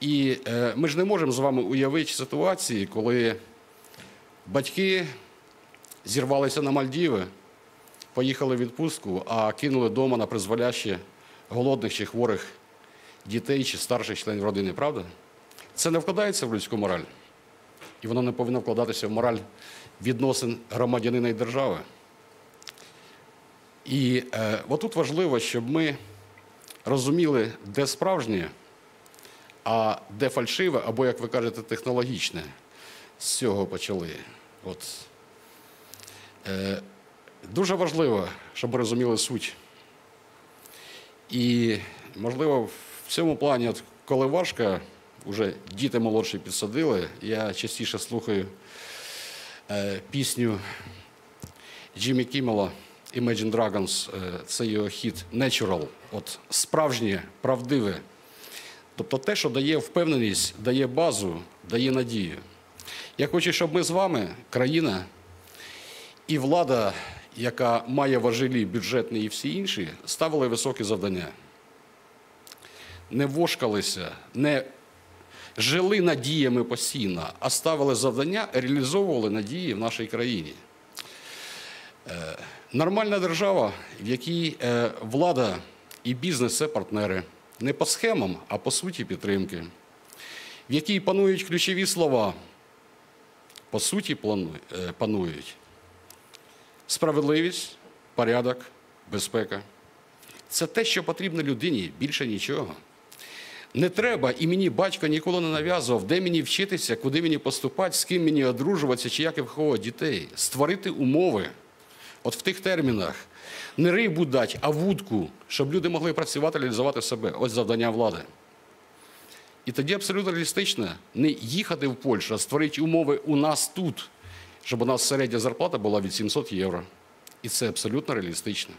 І е, ми ж не можемо з вами уявити ситуації, коли батьки зірвалися на Мальдіви, поїхали в відпустку, а кинули вдома на призволяще голодних чи хворих дітей чи старших членів родини, правда? Це не вкладається в людську мораль. І воно не повинно вкладатися в мораль відносин громадянина і держави. І е, отут важливо, щоб ми розуміли, де справжнє, а де фальшиве, або, як ви кажете, технологічне. З цього почали. От. Е, дуже важливо, щоб ви розуміли суть. І, можливо, в цьому плані, от, коли важко, вже діти молодші підсадили, я частіше слухаю е, пісню Джиммі Кіммела Imagine Dragons, е, це його хіт Natural, от справжнє, правдиве. Тобто те, що дає впевненість, дає базу, дає надію. Я хочу, щоб ми з вами, країна і влада, яка має важелі бюджетні і всі інші, ставили високі завдання. Не вошкалися, не жили надіями постійно, а ставили завдання, реалізовували надії в нашій країні. Е, Нормальна держава, в якій е, влада і бізнес це партнери, не по схемам, а по суті підтримки, в якій панують ключові слова, по суті е, панують справедливість, порядок, безпека. Це те, що потрібно людині, більше нічого. Не треба, і мені батько ніколи не нав'язував, де мені вчитися, куди мені поступати, з ким мені одружуватися, чи як я виховувати дітей. Створити умови, от в тих термінах, не рибу дать, а вудку, щоб люди могли працювати, реалізувати себе. Ось завдання влади. І тоді абсолютно реалістично не їхати в Польщу, а створити умови у нас тут, щоб у нас середня зарплата була від 700 євро. І це абсолютно реалістично.